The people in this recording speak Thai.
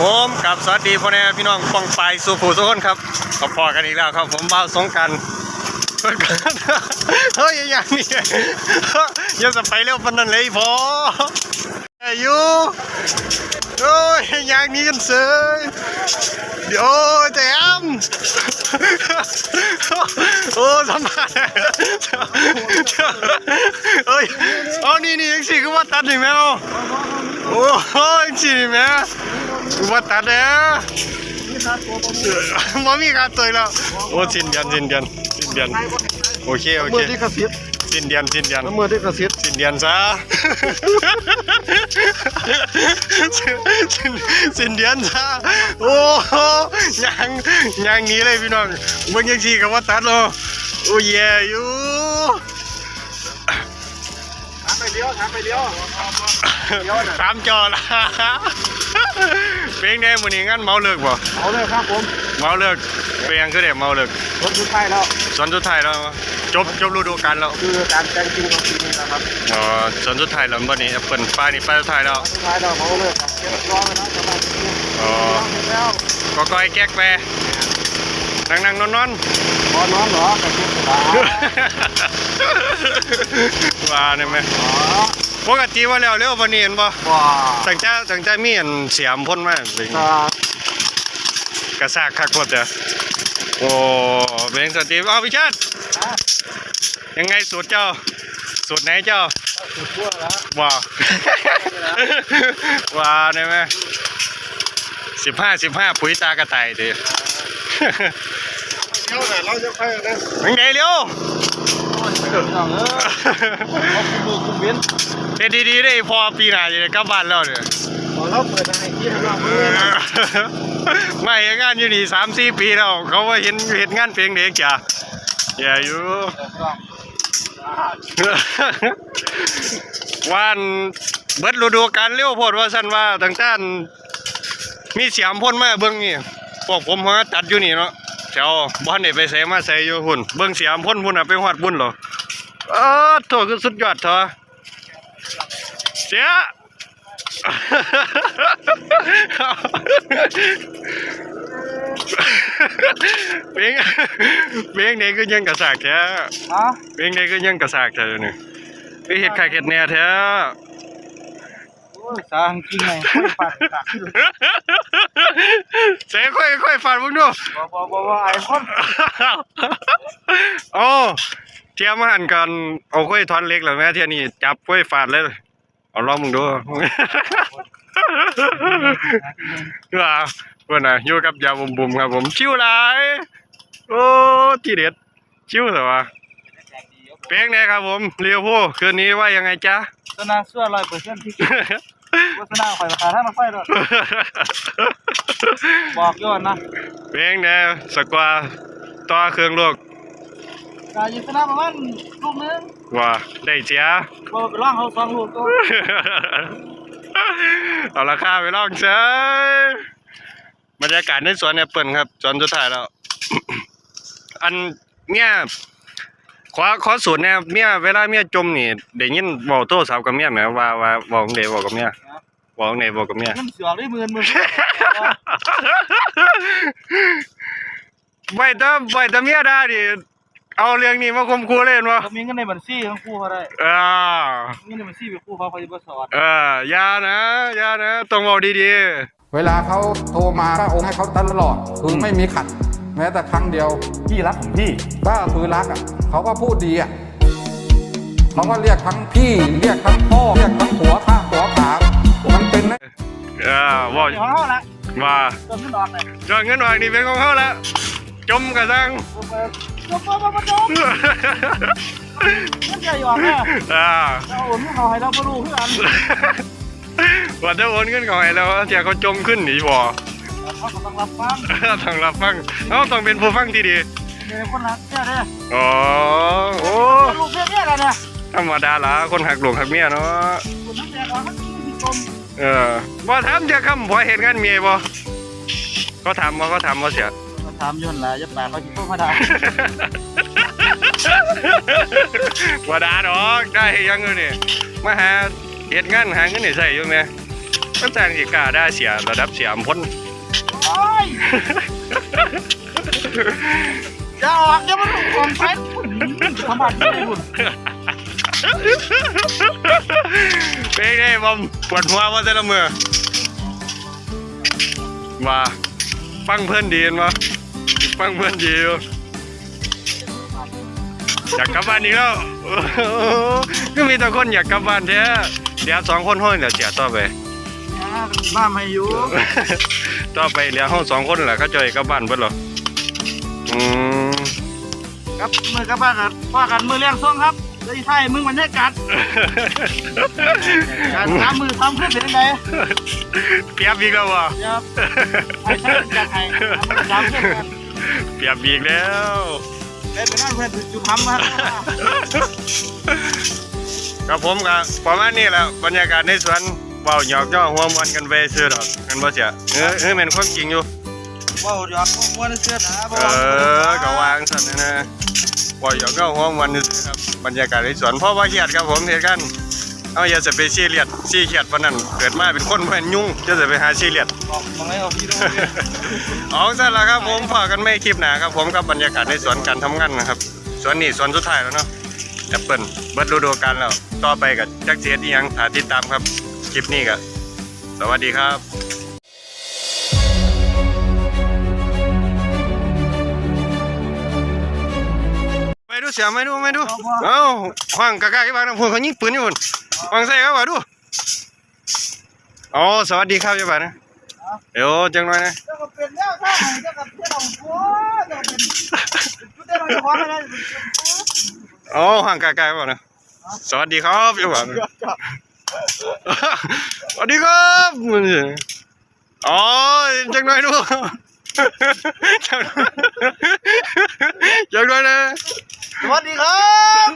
ผมกับสวัสดีพ่อแม่พี่น้องปองปายสู่ผู้ทุกคนครับก็พอกันอีกแล้วครับ ผมบ่าสงกรารเฮ้ยอย่างนี้ย่าจะไปเร็วปนนั้นเลยพออายุโอ้ยอย่างนี้กันเสยเดี๋ยวแจมโอ้สัมผัสเฮ้ยเอานี่นี่ยังสิคือว่าตัดหนี่งแมวโอ้ยังสินี่แมว ว่าตัดแล้วมอมีการตัวแล้วโอ้สิ้นเดือนสิ้นเดือนสิ้นเดือนโอเคโอเคมือที่กระซิบสิ้นเดือนสิ้นเดือนมือที่กระซิบสิ้นเดือนซะสิ้นสิ้นเดือนซะโอ้โหยังยังหนี้เลยพี่น้องเบิ่งยังสิกับว่าตัดเนาะโอ้ยแย่อยู่ถามไปเลี้ยวถามไปเลี้ยวตามจอละ เพลงแน่มื้อนี้งั้นเมาเลิกบ่เอาเลยครับผมเมาเลิกเพลงคือได้เมาเลิกรถทุกท้ายแล้วสวนสุดท้ายแล้วจบจบฤดูกาลแล้วคือการแต่งจริงของจริงนะครับอ๋อสวนสุดท้ายแล้วบ่นี่แอปเปิ้ลป้ายนี่ป้ายสุดท้ายแล้วทุกท้ายเราเขาเลยครับเก็บรอไว้แล้วสบายอ๋อแล้วก็ก้อยแก๊กแปนั่งนั่งนอนนอน พอนอนเหรอกระซิบขาว่าเนี่ยไหมอ๋อปกติว่าแล้วเร็ววันนี้เห็นบ่ว้าตั้งแต่ตั้งแต่มีอันเสียมพ่นมาเป็นครับกระซากคักโคตรเด้อโอ้เป็นสติเอาพิชาติยังไงสูตรเจ้า สูตรไหนเจ้าสุดทั่วแล้วว่าว่าเนี่ยไหมสิบห้าสิบห้าปุ๋ยตากระต่ายดิ เที่ยวแต่เราจะไปนะยังไงเร็วเออเอาคุมมือคุมเว้นเฮ็ดดีๆได้พอปีหน้าจะกลับบ้านแล้วเนี่ยพอเราเปิดทางที่ทำงานไม่เฮ็ดงานอยู่นี่สามสี่ปีแล้วเขาว่าเห็นเห็นงานเพลงเด็กจ้ะอย่าอยู่ว่านเบิดฤดูกาลเร็วโพดว่าซั่นว่าตั้งแต่อันมีเสียมพ่นมาเบิ่งนี่พวกผมมาตัดอยู่นี่เนาะ แถวบ่ทันได้ไปใส่มาใส่อยู่หุ่นเบิ่งเสียมพ่นพุ่นน่ะไปฮอดบุญเหรอเออโถคือสุดยอดเถอะเสียเพลงเพลงนี้ก็ยังกระสากแท้ฮะเพลงนี้ก็ยังกระสากแท้อยู่นี่ไปเฮ็ดไข่เฮ็ดแหน่แท้โอ้ยสางจริงไงไม่ปัดตักขึ้น เสียค่อยค่อยฟันมึงดูบ่บ่บ่บ่ไอ้คนโอ้เทียมหันกันเอาค่อยทอนเล็กแล้วแม่เที่ยนี้จับค่อยฟาดเลยเอาลองมึงดูว่าเพื่อนน่ะอยู่กับยาบุมบุมครับผมชิวหลายโอ้ที่เด็ดชิวเหรอวะเพลงไหนครับผมเรียวพูคืนนี้ว่ายังไงจ๊ะโฆษณาเสื้อร้อยเปอร์เซ็นต์ที่ โฆษณาข่อยราคาท่านมาไฟด้วยบอกย้อนนะเพลงไหนสกว่าต่อเครื่องโลกกายิสนาประมาณลูกนึงว่าได้เสียบ่ไปล่างเขาสองลูกตัวเอาราคาไปลองเชยบรรยากาศในสวนแอปเปิลครับสวนสุดท้ายแล้ว อันเมียขอขอสูตรแนวเมียเวลาเมียจมนี่ได้ยินเว้าโทรศัพท์กับเมียไหมว่าว่าเว้าจั่งใดเว้ากับเมีย เว้าจั่งใดเว้ากับเมียเงินเสือด้วยหมื่นหมื่นไว้แต่ไว้แต่เมียได้ดิเอาเรื่องนี้มาคมคูเล่นวะเขามีเงินในบัญชีทั้งคู่เขาได้อ่าเงินในบัญชีไปคู่เขาเขาจะบ่สอนเอออย่านะอย่านะต้องเว้าดีเวลาเขาโทรมาก็โอนให้เขาตลอดคือไม่มีขัด แม้แต่ครั้งเดียว พี่รักของพี่ก็คือรักอะเขาก็พูดดีอะเขาก็เรียกทั้งพี่ เรียกทั้งพ่อ เรียกทั้งหัวข้าหัวขามัน เป็นนะๆเออเว้าเดี๋ยวเขาละว่าเติมเงินออกเลยยอดเงินออกนี่เป็นของเขาแล้วจมกระซังจบจบจบจบเงินใหญ่ออกแน่อ่าเราโอนให้เขาให้เราบ่รู้คือกันว่าจะโอนเงินของไอ้แล้วเสียเขาจมขึ้นหนีบ่เขาก็ต้องรับฟังต้องรับฟังเขาต้องเป็นผู้ฟังที่ดีเดี๋ยวคนรักเนี่ยเด้ออ๋อโอ้ลูกเมียเนี่ยกันเนี่ยธรรมดาละคนหักหลวงหักเมียเนาะคุณทั้งแต่ ก่อนทั้งที่ชมเออบ่ถามจะคำพอเห็นงานเมียบ่เขาถามบ่เขาถามบ่เสียก็ถามย้อนหลายจะปากเขาจิโตมาด่าบ่ด่าดอกได้เฮ็ดหยังเงินนี่มาหาเฮ็ดงานหาเงินให้ใช้อยู่แม่ก็แต่งสิกล้าได้เสียระดับเสียมพ้นโอ้ยจะออกจะมันออกไปทำบัตรไม่ได้บุญ เป็นไงบอมปวดหัวว่าแต่ละมือว่าฟังเพื่อนดีนวะฟังเพื่อนดีอยู่อยากกลับบ้านอีกแล้วก็มีแต่คนอยากกลับบ้านแท้เดี๋ยวสองคนห้อยเดี๋ยวเสียต่อไปบ้าไม่อยู่ต่อไปเหลือห้องสองคนแหละเขาจะให้กลับบ้านเบิดเหรออืมครับมือกับบ้านกันว่ากันมือเลี้ยงส่งครับ เลยไทยมึงมันได้กัดการทำมือทำขึ้นเป็นยังไงเปรียบอีกแล้ววะเดี๋ยวไอ้ใช้จัดให้ทำขึ้นกันเปรียบอีกแล้วได้ไปนั่งเพื่อนจุดทำมาครับผมก็ประมาณนี้แหละบรรยากาศในสวนเบาหยอกย่อหัวมวนกันไปซื้อดอกกันบ่เสียเออเออแม่นความจริงอยู่ ว้าวเดี๋ยวม้วนเสื้อหนาเออก็วางสั่นนะนะเบาหยอกย่อหัวมวนซื่อๆครับบรรยากาศในสวนเพราะว่าเครียดครับผมเฮ็ดกันเอาอย่าจะไปซีเรียสซีเครียดปานนั้นเกิดมาเป็นคนบ่แม่นยุ่งจะจะไปหาซีเรียสบอกมองให้เอาพี่ด้วยเอาซะละครับผมฝากกันไม่คลิปหนาครับผมกับบรรยากาศในสวนการทำงานนะครับสวนนี้สวนสุดท้ายแล้วเนาะแอปเปิลเบิดฤดูกาลแล้ว ต่อไปกับจักเสียที่ยังถาติดตามครับ คลิปนี้ก็สวัสดีครับ ดูเสียไม่ดูไม่ดูเอ้าขวางกะกะกี่บาทนะพวกเขายิงปืนอยู่พุ่นขวางใส่เขาว่าดูอ๋อสวัสดีครับยี่บาทนะเดี๋ยวจังหน่อยนะเจ้าก็เป็นแล้วถ้าไหนเจ้าก็เที่ยวโอ้เจ้าเป็นชุดเดียวเราจะพร้อมไม่ได้อ๋อห่างไกลๆป่ะนะสวัสดีครับยี่บาทสวัสดีครับมันสิอ๋อจังหน่อยดูจังหน่อ สวัสดีครับ